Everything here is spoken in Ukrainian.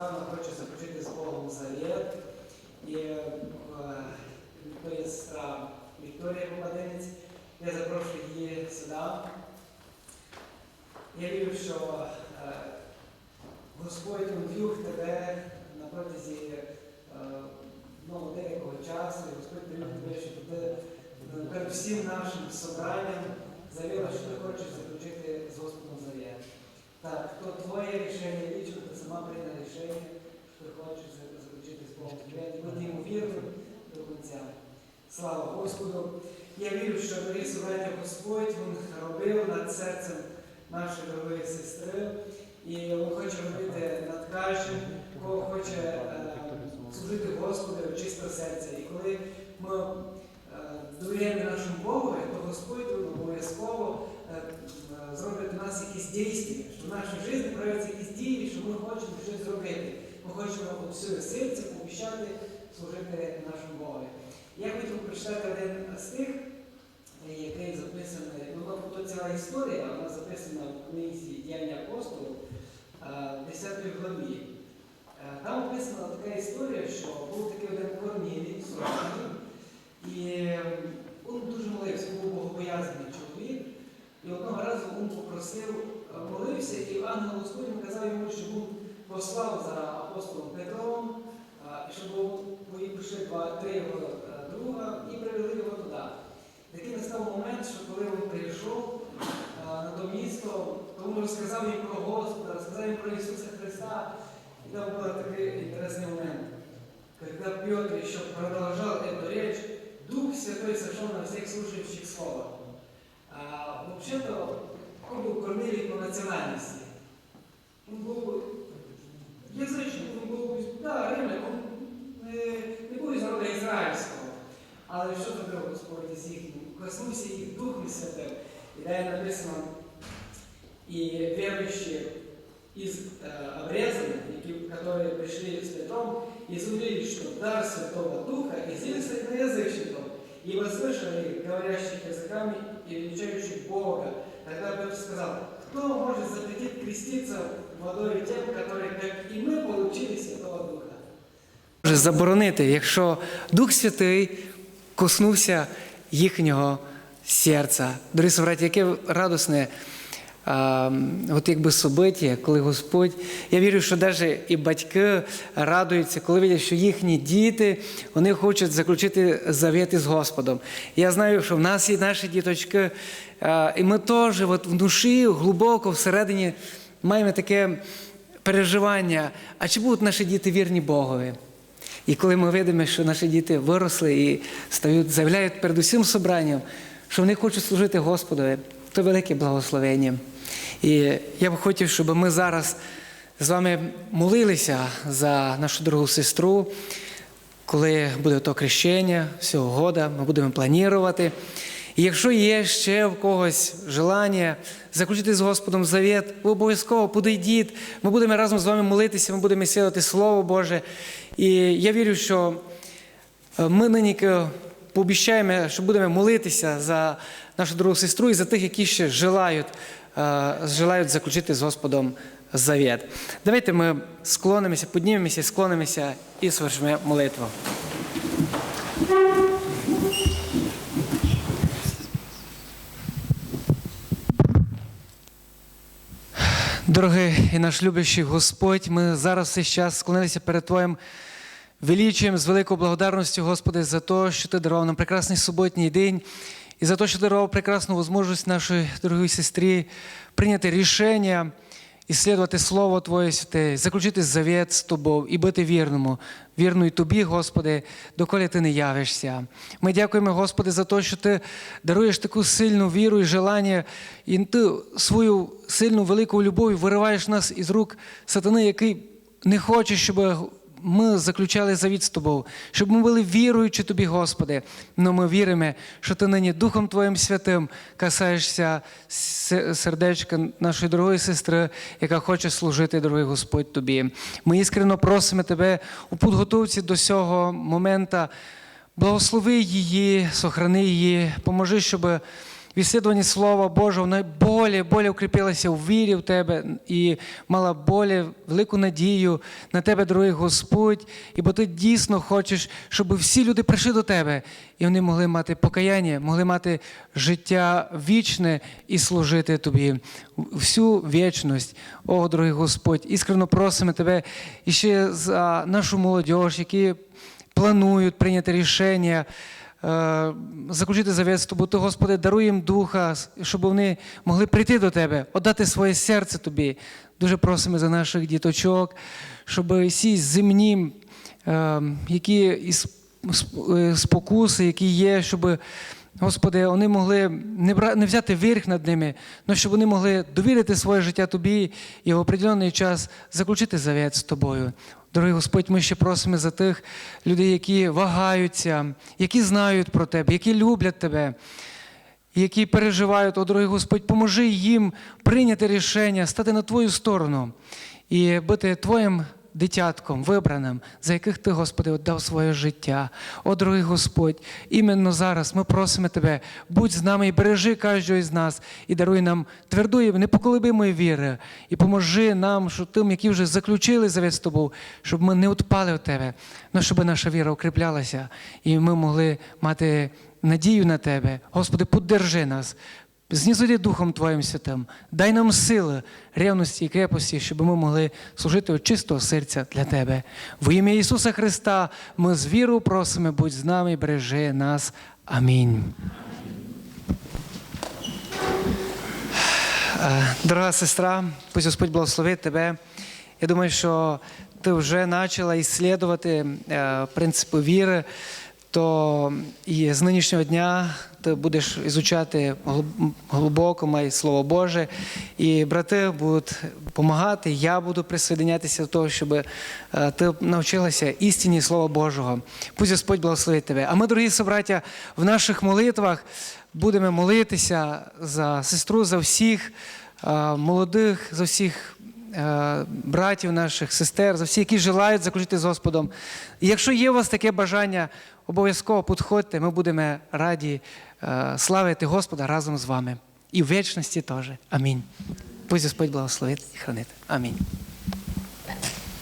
Саме хоче заключити з Богом завет. І е, то є сестра Вікторія Попадинець. Я запрошую її сюди. Я вірю, що е, Господь увів тебе на протязі е, ну, деякого часу, і Господь привів тебе, щоб ти е, перед всім нашим собранням заявила, що ти хочеш заключити з Господом завет. Так, то твоє рішення, сама прийняла рішення, що ти хочеш за- заключити з Богом. І бути йому вірним до кінця. Слава Господу! Я вірю, що дорогі собраття Господь Він робив над серцем нашої дорогої сестри, і Він хоче робити над кожним, кого хоче е, служити Господу чисто серця. І коли ми е, довіряємо нашому Богу, то Господь Він обов'язково е, е, зробить дійства, що в нашій житті якісь дії, що ми хочемо щось зробити. Ми хочемо всього серця пообіщати служити нашому Богу. Я хотів прочитати один стих, який записаний, ну то ціла історія, вона записана в книзі Діяння апостолів, е, 10 главі. Е, Там описана така історія, що був такий один Корнілій, і е, він дуже молився, був богобоязний чоловік. І одного разу він попросив, е, молився, і ангел Господній казав йому, щоб він послав за апостолом Петром, е, щоб він прийшли два, три його е, друга і привели його туди. Такий настав момент, що коли він прийшов е, на то місто, то він розказав їм про Господа, розказав їм про Ісуса Христа. И там был такой интересный момент. Когда Петр еще продолжал эту речь, Дух Святой сошел на всех слушающих Слова. А, вообще-то, он был Корнилий по национальности. Он был язичник, він був, да, римлян, він не, не був із народу ізраїльського. Але що зробив Господь із їхнім? Коснувся їх Духом Святим. І далі написано, і віруючі из э, обрезанных, які- которые пришли с Петром, изумились, что дар Святого Духа излился на язычников, и услышали их, говорящих языками и величающих Бога. Тогда Петр сказал, кто может запретить креститься водой тем, которые, как и мы, получили Святого Духа? може заборонити, якщо Дух Святий коснувся їхнього серця. Дорогі браті, яке радосне а, от якби собиття, коли Господь. Я вірю, що навіть і батьки радуються, коли бачать, що їхні діти вони хочуть заключити завіти з Господом. Я знаю, що в нас є наші діточки, а, і ми теж от в душі глибоко всередині маємо таке переживання. А чи будуть наші діти вірні Богові? І коли ми видимо, що наші діти виросли і стають, заявляють перед усім собранням, що вони хочуть служити Господові, то велике благословення. І я б хотів, щоб ми зараз з вами молилися за нашу дорогу сестру, коли буде то крещення, всього года, ми будемо планувати. І якщо є ще в когось желання заключити з Господом завіт, ви обов'язково подійдіть. Ми будемо разом з вами молитися, ми будемо сідати Слово Боже. І я вірю, що е, ми нині пообіщаємо, що будемо молитися за нашу другу сестру і за тих, які ще желають, е, желають заключити з Господом завіт. Давайте ми склонимося, піднімемося, склонимося і свершимо молитву. Дорогий і наш любящий Господь, ми зараз цей час склонилися перед Твоїм величієм з великою благодарністю, Господи, за те, що Ти дарував нам прекрасний суботній день, і за те, що дарував прекрасну можливість нашій дорогій сестрі прийняти рішення, ісследувати Слово Твоє святе, заключити завіт з Тобою і бути вірному, вірною Тобі, Господи, доколи Ти не явишся. Ми дякуємо, Господи, за те, що Ти даруєш таку сильну віру і желання, і Ти свою сильну велику любов вириваєш нас із рук сатани, який не хоче, щоб ми заключали завіт з тобою, щоб ми були віруючи тобі, Господи. Но ми віримо, що ти нині Духом Твоїм Святим касаєшся сердечка нашої дорогої сестри, яка хоче служити, дорогий Господь, тобі. Ми іскрено просимо тебе у підготовці до цього моменту. Благослови її, сохрани її, поможи, щоб в ісследуванні Слова Божого, вона болі, болі укріпилася в вірі в тебе і мала болі, велику надію на тебе, дорогий Господь. І бо ти дійсно хочеш, щоб всі люди прийшли до тебе, і вони могли мати покаяння, могли мати життя вічне і служити тобі всю вічність. О, дорогий Господь, іскрено просимо тебе і за нашу молодь, які планують прийняти рішення. Е, Заключити завет з тобою, ти, Господи, даруй їм духа, щоб вони могли прийти до Тебе, отдати своє серце Тобі. Дуже просимо за наших діточок, щоб всі земні, е, які е, спокуси, які є, щоб, Господи, вони могли не, взяти верх над ними, але щоб вони могли довірити своє життя Тобі і в определений час заключити завет з Тобою. Дорогий Господь, ми ще просимо за тих людей, які вагаються, які знають про Тебе, які люблять Тебе, які переживають, о, дорогий Господь, поможи їм прийняти рішення, стати на Твою сторону і бути Твоїм дитятком, вибраним, за яких Ти, Господи, віддав своє життя. О, дорогий Господь, іменно зараз ми просимо Тебе, будь з нами і бережи кожного з нас, і даруй нам твердої, непоколебимої віри, і поможи нам, що тим, які вже заключили завет з тобою, щоб ми не відпали від Тебе, але щоб наша віра укріплялася, і ми могли мати надію на Тебе. Господи, поддержи нас. Знізуди Духом Твоїм Святим, дай нам сили, ревності і крепості, щоб ми могли служити від чистого серця для Тебе. В ім'я Ісуса Христа ми з вірою просимо, будь з нами і бережи нас. Амінь. Е, Дорога сестра, пусть Господь благословить тебе. Я думаю, що ти вже почала іслідувати е, принципи віри, то і з нинішнього дня ти будеш ізучати глиб- глибоко має Слово Боже, і брати будуть допомагати, я буду присоединятися до того, щоб е, ти навчилася істині Слова Божого. Пусть Господь благословить тебе. А ми, дорогі собраття, в наших молитвах будемо молитися за сестру, за всіх е, молодих, за всіх братів наших, сестер, за всіх, які желають заключити з Господом. І якщо є у вас таке бажання, обов'язково підходьте, ми будемо раді е, славити Господа разом з вами. І в вечності теж. Амінь. Пусть Господь благословить і хранить. Амінь.